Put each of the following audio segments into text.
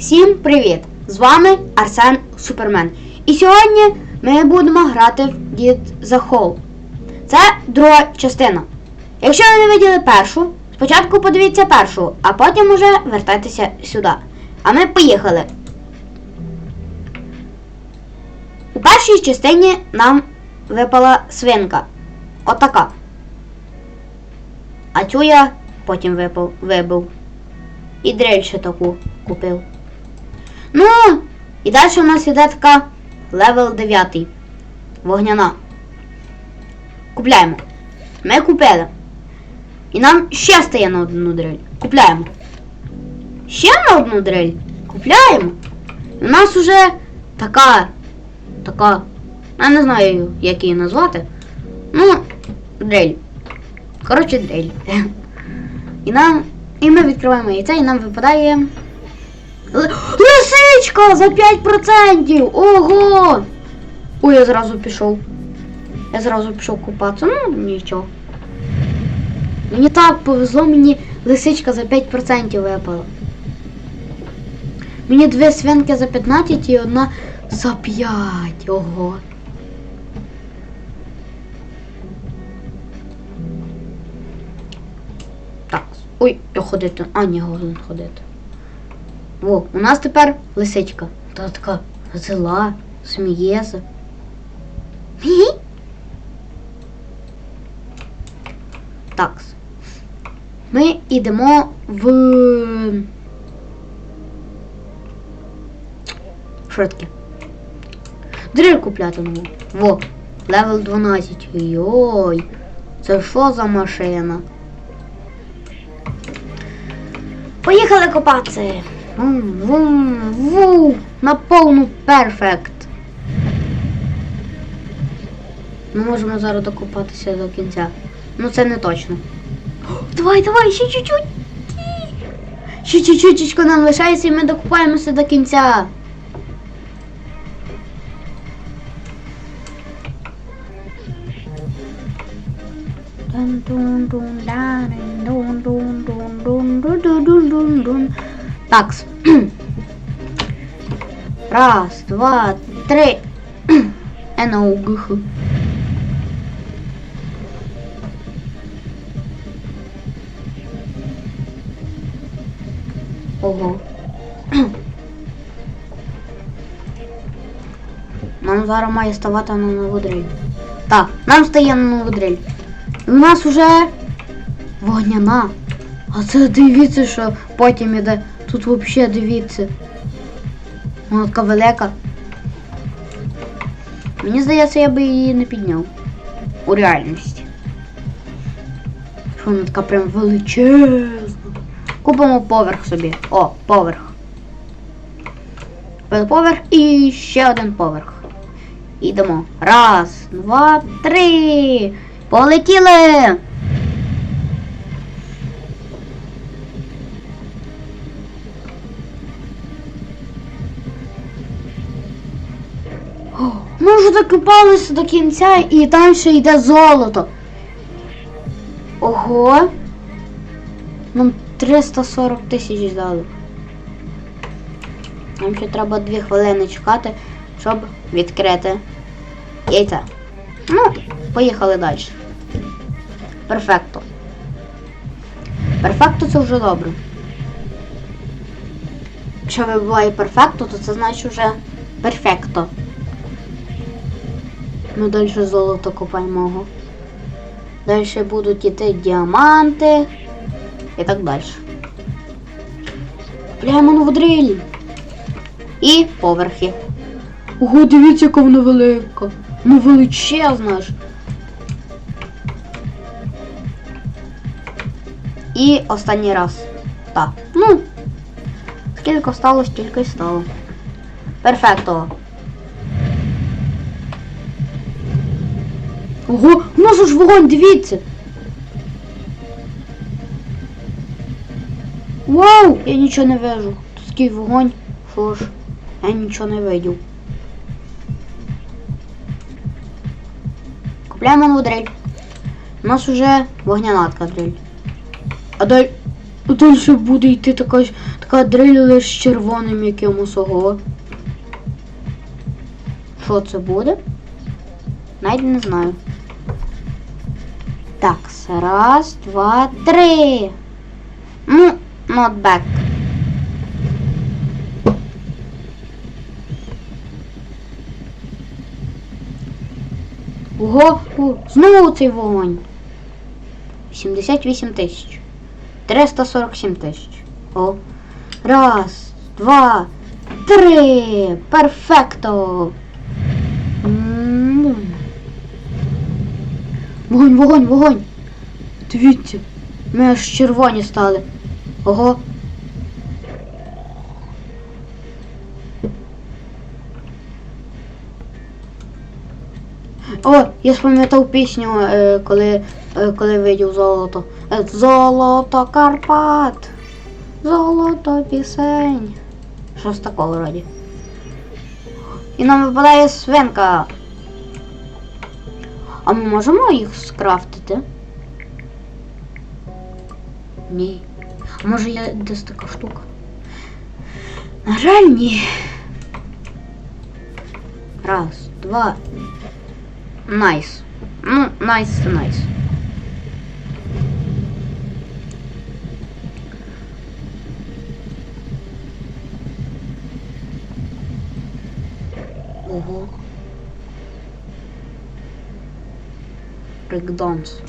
Всім привіт! З вами Арсен Супермен. І сьогодні ми будемо грати в Дід The Hole. Це друга частина. Якщо ви не виділи першу, спочатку подивіться першу, а потім уже вертайтеся сюди. А ми поїхали. У першій частині нам випала свинка. Отака. А цю я потім випав, вибив. І дрель таку купив. Ну, і далі у нас іде така левел 9. Вогняна. Купляємо. Ми купили. І нам ще стає на одну дрель. Купляємо. Ще на одну дрель. Купляємо. І у нас уже така. Така. Я не знаю, як її назвати. Ну, дрель. Коротше, дрель. І нам. І ми відкриваємо яйце, і нам випадає. Лисичка за 5%! Ого! Ой, я зразу пішов. Я зразу пішов купатися. Ну, нічого. Мені так повезло, мені лисичка за 5% випала. Мені дві свинки за 15 і одна за 5. Ого. Так. Ой, я ходити. А, ні, голен ходити. Во, у нас тепер лисичка. Та така зла, сміється. Так. Ми йдемо в. Таке? Дриль купляти нову. Во, левел 12. Йой. Це що за машина? Поїхали копатися. Ву, на повну перфект. Ми можемо зараз докопатися до кінця. Ну це не точно. Давай, давай, ще чуть-чуть. Ще чуть-чуть нам лишається і ми докопаємося до кінця. Так. Раз, два, три. Енаугх. Ого. Нам зараз має ставати на нову дрель. Так, нам стає на нову дрель. У нас уже вогняна. А це дивіться, що потім іде. Тут взагалі дивіться. Вона така велика. Мені здається, я би її не підняв. У реальності. Що вона така прям величезна. Купимо поверх собі. О, поверх. Поверх і ще один поверх. Ідемо. Раз, два, три. Полетіли! Докопалися до кінця і там ще йде золото. Ого. Нам 340 тисяч дали. Нам ще треба 2 хвилини чекати, щоб відкрити яйце. Ну, поїхали далі. Перфекто. Перфекто це вже добре. Якщо вибиває перфекто, то це значить вже перфекто. Ми далі золото копаємо. Далі будуть іти діаманти і так далі. Купляємо нову дриль. І поверхи. Ого, дивіться, яка вона велика. Ну величезна ж. І останній раз. Так. Ну. Скільки стало, стільки стало. Перфекто. Ого, у нас ж вогонь, дивіться. Вау! Я нічого не вижу. Тут такий вогонь. Що ж, я нічого не видів. Купляємо нову дрель. У нас уже вогнянатка дрель. А далі, далі буде йти така, така Така дриль з червоним якимось ого. Що це буде? Навіть не знаю. Так, раз, два, три. Ну, not back. Ого, знову цей вогонь. 78 тисяч. 347 тисяч. О. Раз, два, три. Перфекто. Вогонь, вогонь, вогонь. Дивіться. Ми аж червоні стали. Ого. О, я спам'ятав пісню, е, коли, е, коли видів золото. Е, Золото Карпат. Золото пісень. Щось такого вроді. І нам випадає свинка. А ми можемо їх скрафтити? Ні. А може є десь така штука? На жаль, ні. Раз, два. Найс. Ну, найс це найс. Ого. Брейкданс.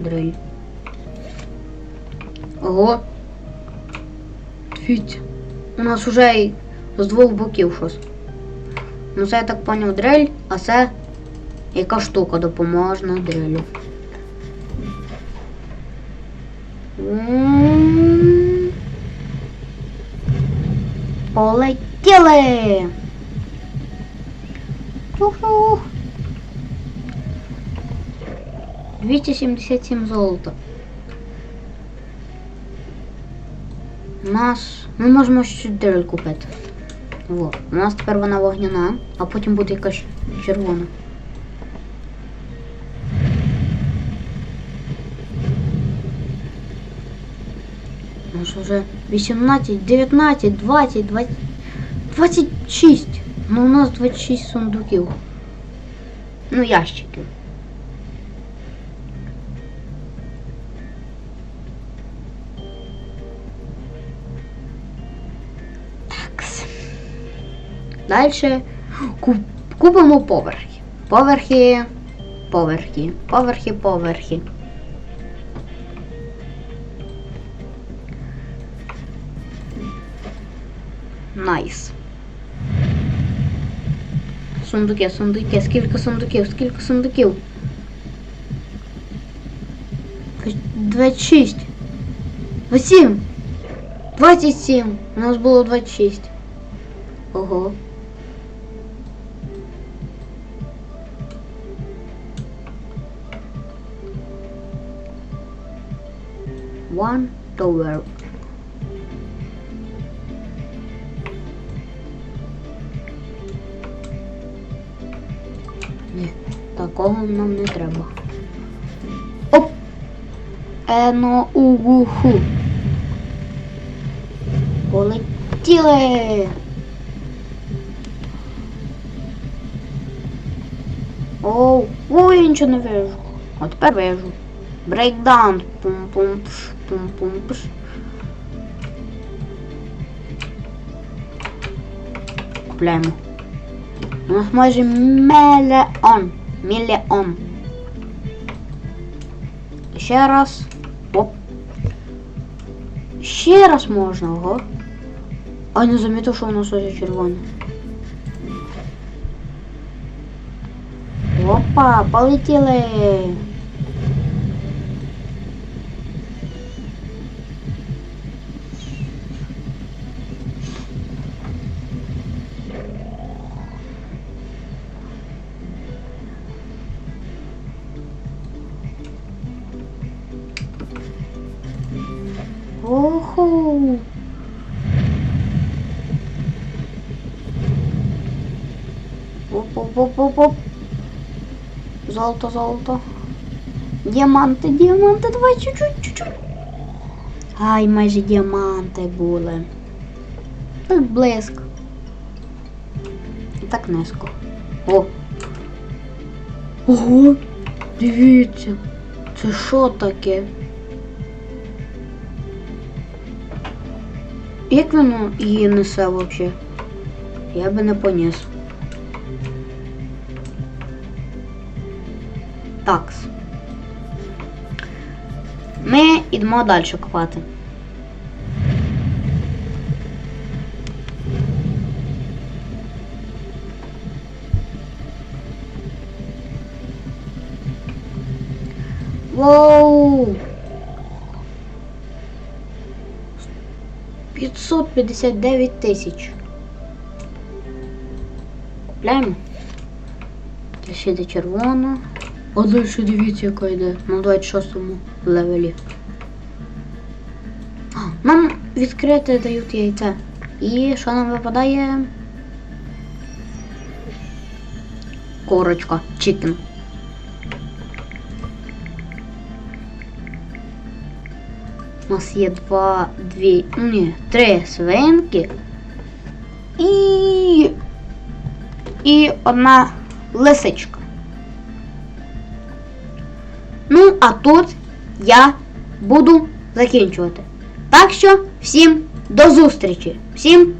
Дриль. Ого. Дивіться. У нас уже й з двох боків щось. Ну це я так поняв дрель, а це яка штука допоможна дрелю. Полетіли! Уху! 277 золота. У нас. Ми можемо ще дрель купити. Во. У нас тепер вона вогняна, а потім буде якась червона. У нас вже 18, 19, 20, 20, 26. Ну у нас 26 сундуків. Ну, ящиків. Такс. Далі куп, купимо поверхи. Поверхи, поверхи, поверхи, поверхи. Найс. Сундуки, сундуки, скільки сундуків, скільки сундуків? 26. 27. 27. У нас було 26. Ого. One tower. Такого нам не треба. Оп! Ено угуху. Полетіли! Оу, ой, я нічого не вижу. А тепер вижу. Брейкдаун. Пум-пум, пш, пум-пум, пш. Купляємо. У нас майже мільйон. Мільйон. Ще раз. Оп. Ще раз можна, ого. А не замітив, що у нас ось червоне. Опа, полетіли. Оху. Оп-оп-оп-оп-оп. Золото, золото. Діаманти, діаманти, давай чуть-чуть, чуть-чуть. Ай, майже діаманти були. Так близько. Так низько. О. Ого! Дивіться. Це що таке? Воно її несе взагалі? Я би не поніс. Такс. Ми йдемо далі копати. Воу! 559 тисяч. Купляємо. Ще йде червона. А далі дивіться, яка йде на 26 левелі. А, Нам відкрити дають яйце. І що нам випадає? Корочка, чикен. У нас є два, дві, ні, три свинки і, і одна лисичка. Ну, а тут я буду закінчувати. Так що всім до зустрічі. Всім.